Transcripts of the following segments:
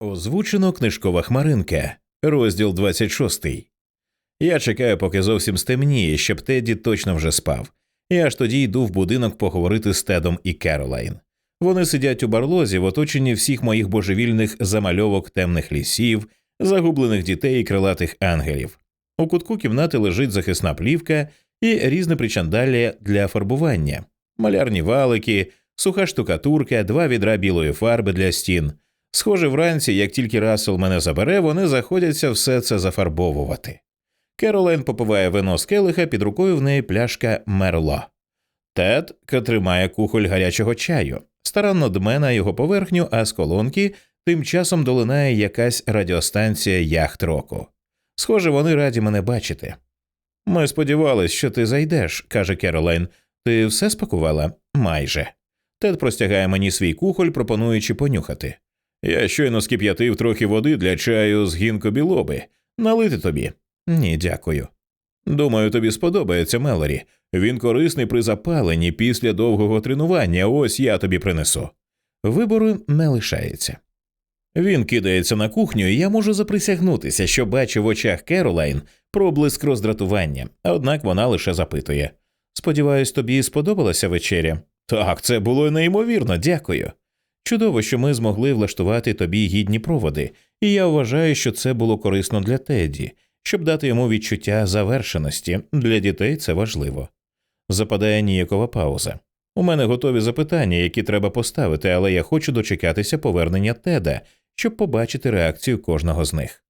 Озвучено книжкова хмаринка, розділ 26. Я чекаю, поки зовсім стемніє, щоб Тедді точно вже спав, і аж тоді йду в будинок поговорити з Тедом і Керолайн. Вони сидять у барлозі в оточенні всіх моїх божевільних замальовок темних лісів, загублених дітей і крилатих ангелів. У кутку кімнати лежить захисна плівка і різне причандалля для фарбування, малярні валики, суха штукатурка, два відра білої фарби для стін. Схоже, вранці, як тільки Рассел мене забере, вони заходяться все це зафарбовувати. Керолайн попиває вино з келиха, під рукою в неї пляшка мерло. Тед тримає кухоль гарячого чаю, старанно дме на його поверхню, а з колонки тим часом долинає якась радіостанція яхт року. Схоже, вони раді мене бачити. Ми сподівались, що ти зайдеш, каже Керолайн. Ти все спакувала? Майже. Тед простягає мені свій кухоль, пропонуючи понюхати. Я щойно скип'ятив трохи води для чаю з гінкобілоби. Налити тобі? Ні, дякую. Думаю, тобі сподобається Мелорі. Він корисний при запаленні після довгого тренування. Ось я тобі принесу. Вибору не лишається. Він кидається на кухню, і я можу заприсягнутися, що бачу в очах Керолайн проблиск роздратування, однак вона лише запитує Сподіваюсь, тобі сподобалася вечеря? Так, це було неймовірно, дякую. Чудово, що ми змогли влаштувати тобі гідні проводи, і я вважаю, що це було корисно для Теді, щоб дати йому відчуття завершеності. Для дітей це важливо. Западає ніякова пауза. У мене готові запитання, які треба поставити, але я хочу дочекатися повернення Теда, щоб побачити реакцію кожного з них.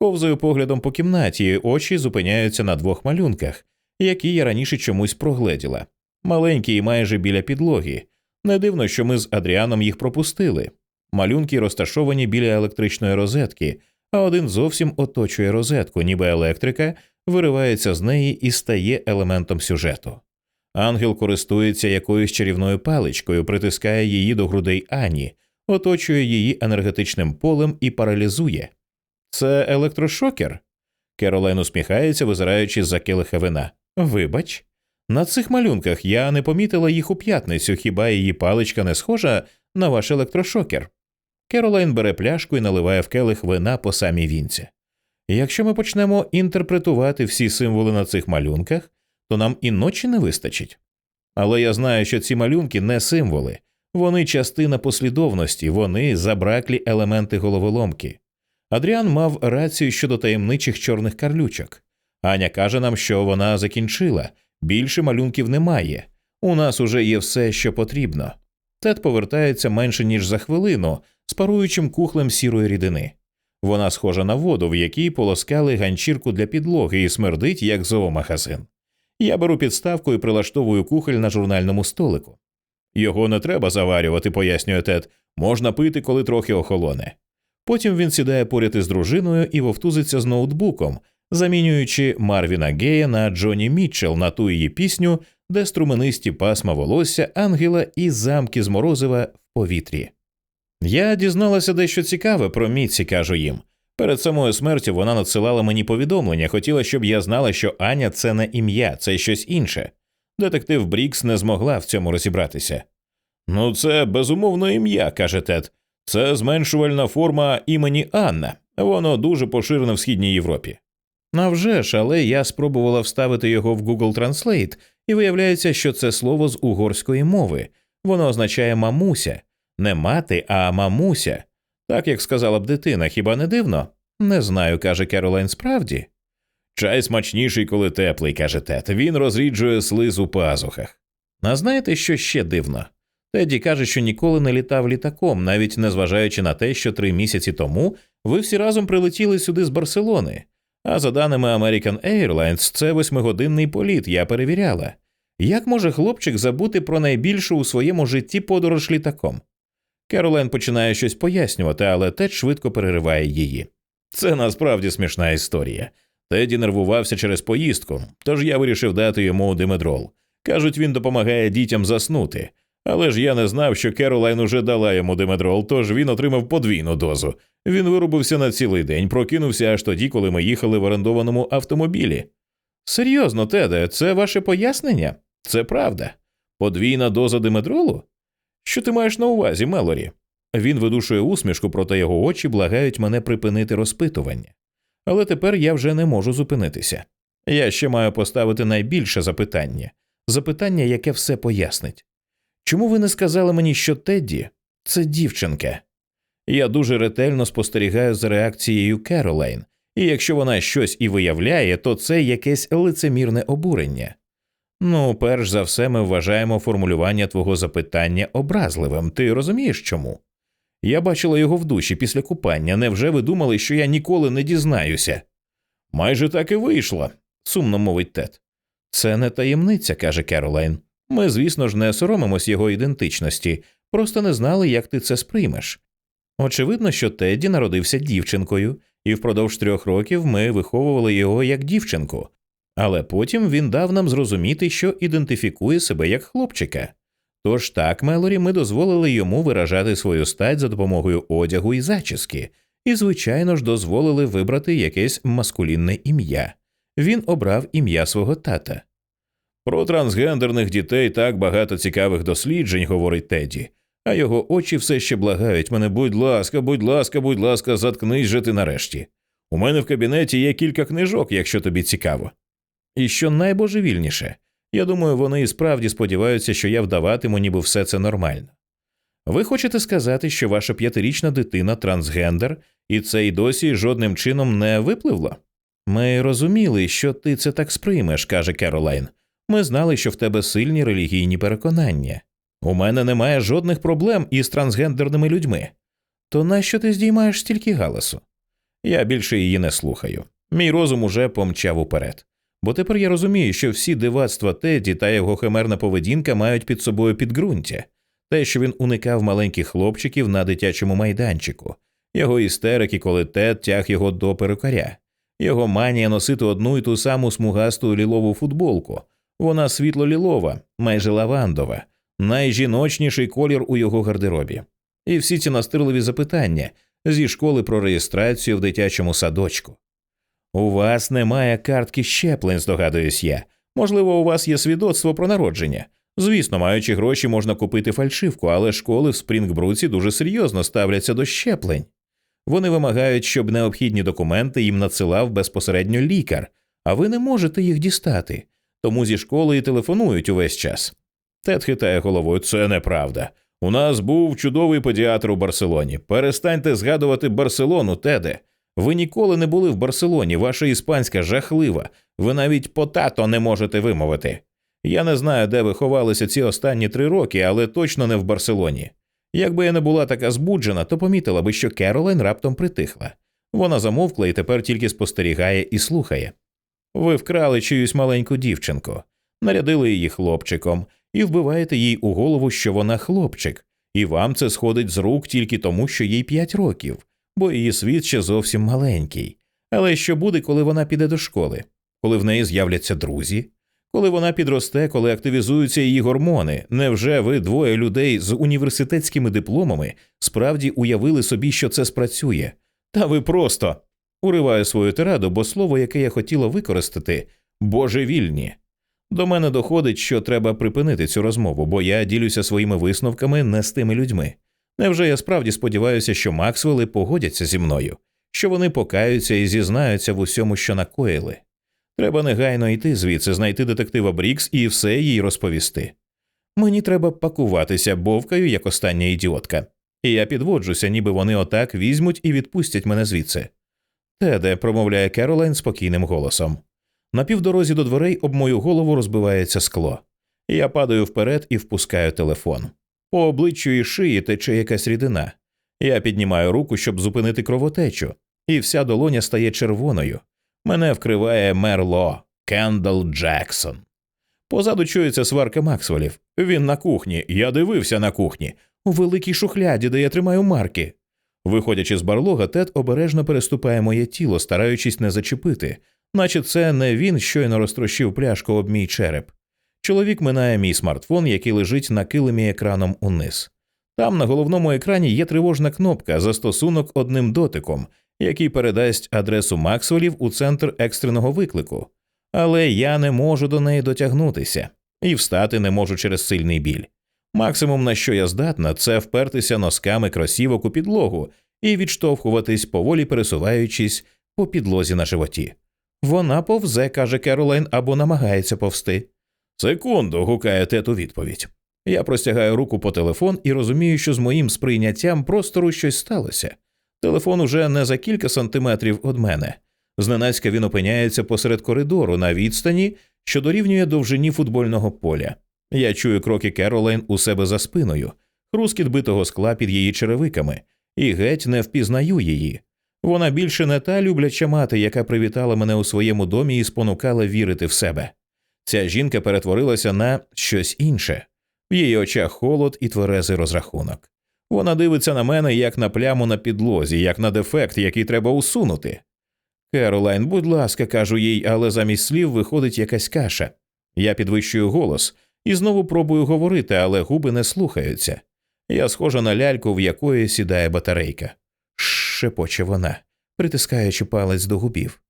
Ковзаю поглядом по кімнаті, очі зупиняються на двох малюнках, які я раніше чомусь прогледіла, маленькі і майже біля підлоги. Не дивно, що ми з Адріаном їх пропустили. Малюнки розташовані біля електричної розетки, а один зовсім оточує розетку, ніби електрика виривається з неї і стає елементом сюжету. Ангел користується якоюсь чарівною паличкою, притискає її до грудей Ані, оточує її енергетичним полем і паралізує. Це електрошокер? Керолайн усміхається, визираючи з за келиха вина. Вибач. На цих малюнках я не помітила їх у п'ятницю, хіба її паличка не схожа на ваш електрошокер. Керолайн бере пляшку і наливає в келих вина по самій вінці. Якщо ми почнемо інтерпретувати всі символи на цих малюнках, то нам і ночі не вистачить. Але я знаю, що ці малюнки не символи, вони частина послідовності, вони забраклі елементи головоломки. Адріан мав рацію щодо таємничих чорних карлючок. Аня каже нам, що вона закінчила, більше малюнків немає. У нас уже є все, що потрібно. Тед повертається менше ніж за хвилину з паруючим кухлем сірої рідини. Вона схожа на воду, в якій полоскали ганчірку для підлоги і смердить, як зоомагазин. Я беру підставку і прилаштовую кухоль на журнальному столику. Його не треба заварювати, пояснює Тед, можна пити, коли трохи охолоне. Потім він сідає поряд із дружиною і вовтузиться з ноутбуком, замінюючи Марвіна Гея на Джоні Мітчелл на ту її пісню, де струменисті пасма волосся, ангела і замки з морозива в повітрі. Я дізналася дещо цікаве про Міці, кажу їм. Перед самою смертю вона надсилала мені повідомлення, хотіла, щоб я знала, що Аня це не ім'я, це щось інше. Детектив Брікс не змогла в цьому розібратися. Ну, це безумовно ім'я, каже Тед. Це зменшувальна форма імені Анна. Воно дуже поширене в східній Європі. А ж, але я спробувала вставити його в Google Translate, і виявляється, що це слово з угорської мови. Воно означає мамуся, не мати, а мамуся. Так як сказала б дитина, хіба не дивно? Не знаю, каже Керолайн справді. Чай смачніший, коли теплий, каже Тед. Він розріджує слиз у пазухах. А знаєте, що ще дивно? Теді каже, що ніколи не літав літаком, навіть незважаючи на те, що три місяці тому ви всі разом прилетіли сюди з Барселони. А за даними American Airlines, це восьмигодинний політ, я перевіряла. Як може хлопчик забути про найбільшу у своєму житті подорож літаком? Керолен починає щось пояснювати, але Тед швидко перериває її. Це насправді смішна історія. Теді нервувався через поїздку, тож я вирішив дати йому димедрол. Кажуть, він допомагає дітям заснути. Але ж я не знав, що Керолайн уже дала йому димедрол, тож він отримав подвійну дозу. Він вирубився на цілий день, прокинувся аж тоді, коли ми їхали в орендованому автомобілі. Серйозно, Теде, це ваше пояснення? Це правда. Подвійна доза димедролу? Що ти маєш на увазі, Мелорі? Він видушує усмішку, проте його очі благають мене припинити розпитування. Але тепер я вже не можу зупинитися. Я ще маю поставити найбільше запитання запитання, яке все пояснить. Чому ви не сказали мені, що Тедді це дівчинка? Я дуже ретельно спостерігаю за реакцією Керолайн, і якщо вона щось і виявляє, то це якесь лицемірне обурення. Ну, перш за все, ми вважаємо формулювання твого запитання образливим. Ти розумієш чому? Я бачила його в душі після купання. Невже ви думали, що я ніколи не дізнаюся? Майже так і вийшло, сумно мовить Тед. Це не таємниця, каже Керолайн. Ми, звісно ж, не соромимось його ідентичності, просто не знали, як ти це сприймеш. Очевидно, що Тедді народився дівчинкою, і впродовж трьох років ми виховували його як дівчинку, але потім він дав нам зрозуміти, що ідентифікує себе як хлопчика. Тож так, Мелорі, ми дозволили йому виражати свою стать за допомогою одягу і зачіски, і, звичайно ж, дозволили вибрати якесь маскулінне ім'я. Він обрав ім'я свого тата. Про трансгендерних дітей так багато цікавих досліджень, говорить Теді, а його очі все ще благають мене, будь ласка, будь ласка, будь ласка, заткнись же ти нарешті. У мене в кабінеті є кілька книжок, якщо тобі цікаво. І що найбожевільніше, я думаю, вони і справді сподіваються, що я вдаватиму, ніби все це нормально. Ви хочете сказати, що ваша п'ятирічна дитина трансгендер, і це й досі жодним чином не випливло? Ми розуміли, що ти це так сприймеш, каже Керолайн. Ми знали, що в тебе сильні релігійні переконання. У мене немає жодних проблем із трансгендерними людьми. То нащо ти здіймаєш стільки галасу? Я більше її не слухаю. Мій розум уже помчав уперед. Бо тепер я розумію, що всі дивацтва Теді та його химерна поведінка мають під собою підґрунтя, те, що він уникав маленьких хлопчиків на дитячому майданчику, його істерики, коли Тед тяг його до перукаря, його манія носити одну і ту саму смугасту лілову футболку. Вона світло лілова, майже лавандова, найжіночніший колір у його гардеробі. І всі ці настирливі запитання зі школи про реєстрацію в дитячому садочку. У вас немає картки щеплень, здогадуюсь я. Можливо, у вас є свідоцтво про народження. Звісно, маючи гроші, можна купити фальшивку, але школи в Спрінгбруці дуже серйозно ставляться до щеплень. Вони вимагають, щоб необхідні документи їм надсилав безпосередньо лікар, а ви не можете їх дістати. Тому зі школи і телефонують увесь час. Тед хитає головою, це неправда. У нас був чудовий педіатр у Барселоні. Перестаньте згадувати Барселону, Теде. Ви ніколи не були в Барселоні, ваша іспанська жахлива, ви навіть потато не можете вимовити. Я не знаю, де ви ховалися ці останні три роки, але точно не в Барселоні. Якби я не була така збуджена, то помітила би, що Керолайн раптом притихла. Вона замовкла і тепер тільки спостерігає і слухає. Ви вкрали чиюсь маленьку дівчинку, нарядили її хлопчиком і вбиваєте їй у голову, що вона хлопчик, і вам це сходить з рук тільки тому, що їй п'ять років бо її світ ще зовсім маленький. Але що буде, коли вона піде до школи, коли в неї з'являться друзі? Коли вона підросте, коли активізуються її гормони, невже ви двоє людей з університетськими дипломами справді уявили собі, що це спрацює? Та ви просто уриваю свою тираду, бо слово, яке я хотіла використати, божевільні. До мене доходить, що треба припинити цю розмову, бо я ділюся своїми висновками не з тими людьми. Невже я справді сподіваюся, що Максвелли погодяться зі мною, що вони покаються і зізнаються в усьому, що накоїли? Треба негайно йти звідси, знайти детектива Брікс і все їй розповісти. Мені треба пакуватися бовкаю, як остання ідіотка, і я підводжуся, ніби вони отак візьмуть і відпустять мене звідси. Теде, промовляє Керолайн спокійним голосом. На півдорозі до дверей об мою голову розбивається скло. Я падаю вперед і впускаю телефон. По обличчю і шиї тече якась рідина. Я піднімаю руку, щоб зупинити кровотечу, і вся долоня стає червоною. Мене вкриває мерло Кендал Джексон. Позаду чується сварка Максвелів. Він на кухні. Я дивився на кухні. У великій шухляді, де я тримаю марки. Виходячи з барлога, Тед обережно переступає моє тіло, стараючись не зачепити, наче це не він щойно розтрощив пляшку об мій череп. Чоловік минає мій смартфон, який лежить на килимі екраном униз. Там на головному екрані є тривожна кнопка застосунок одним дотиком, який передасть адресу Максвелів у центр екстреного виклику, але я не можу до неї дотягнутися і встати не можу через сильний біль. Максимум, на що я здатна, це впертися носками кросівок у підлогу і відштовхуватись, поволі пересуваючись по підлозі на животі. Вона повзе, каже Керолайн, або намагається повсти. Секунду. гукає тет у відповідь. Я простягаю руку по телефон і розумію, що з моїм сприйняттям простору щось сталося. Телефон уже не за кілька сантиметрів від мене. Зненацька він опиняється посеред коридору на відстані, що дорівнює довжині футбольного поля. Я чую кроки Керолайн у себе за спиною, хрускіт битого скла під її черевиками, і геть не впізнаю її. Вона більше не та любляча мати, яка привітала мене у своєму домі і спонукала вірити в себе. Ця жінка перетворилася на щось інше. В її очах холод і тверезий розрахунок. Вона дивиться на мене як на пляму на підлозі, як на дефект, який треба усунути. Керолайн, будь ласка, кажу їй, але замість слів виходить якась каша. Я підвищую голос і знову пробую говорити, але губи не слухаються. Я схожа на ляльку, в якої сідає батарейка. Шепоче вона, притискаючи палець до губів.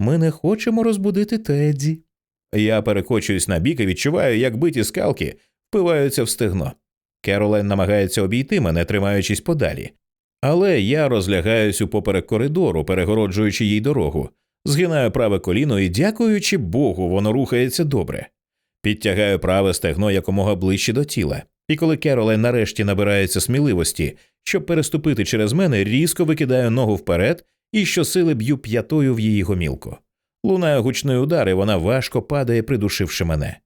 Ми не хочемо розбудити Тедді. Я перекочуюсь на бік і відчуваю, як биті скалки впиваються в стегно. Керолайн намагається обійти мене, тримаючись подалі. Але я розлягаюсь у поперек коридору, перегороджуючи їй дорогу, згинаю праве коліно і, дякуючи Богу, воно рухається добре. Підтягаю праве стегно якомога ближче до тіла, і коли Керолайн нарешті набирається сміливості, щоб переступити через мене, різко викидаю ногу вперед і щосили б'ю п'ятою в її гомілку. Лунає гучний удар, і вона важко падає, придушивши мене.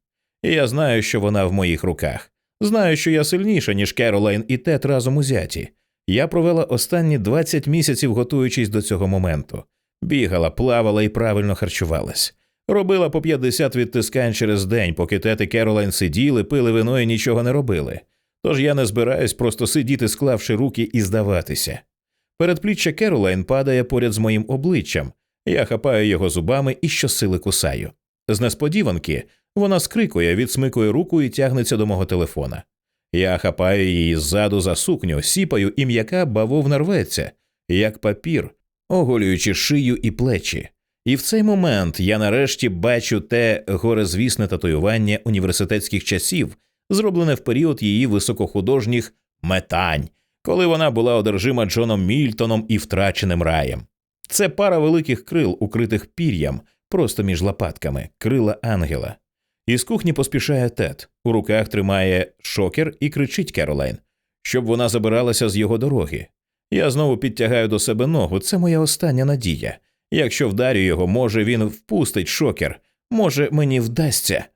І я знаю, що вона в моїх руках. Знаю, що я сильніша, ніж Керолайн і Тет разом узяті. Я провела останні 20 місяців, готуючись до цього моменту. Бігала, плавала і правильно харчувалась. Робила по 50 відтискань через день, поки Тет і Керолайн сиділи, пили вино і нічого не робили. Тож я не збираюсь просто сидіти, склавши руки і здаватися. Передпліччя Керолайн падає поряд з моїм обличчям. Я хапаю його зубами і щосили кусаю. З несподіванки вона скрикує, відсмикує руку і тягнеться до мого телефона. Я хапаю її ззаду за сукню, сіпаю і м'яка бавовна рветься, як папір, оголюючи шию і плечі. І в цей момент я нарешті бачу те горезвісне татуювання університетських часів, зроблене в період її високохудожніх метань, коли вона була одержима Джоном Мільтоном і втраченим раєм. Це пара великих крил, укритих пір'ям, просто між лопатками, крила ангела. Із кухні поспішає Тед, у руках тримає шокер і кричить Керолайн, щоб вона забиралася з його дороги. Я знову підтягаю до себе ногу, це моя остання надія. Якщо вдарю його, може він впустить шокер, може мені вдасться.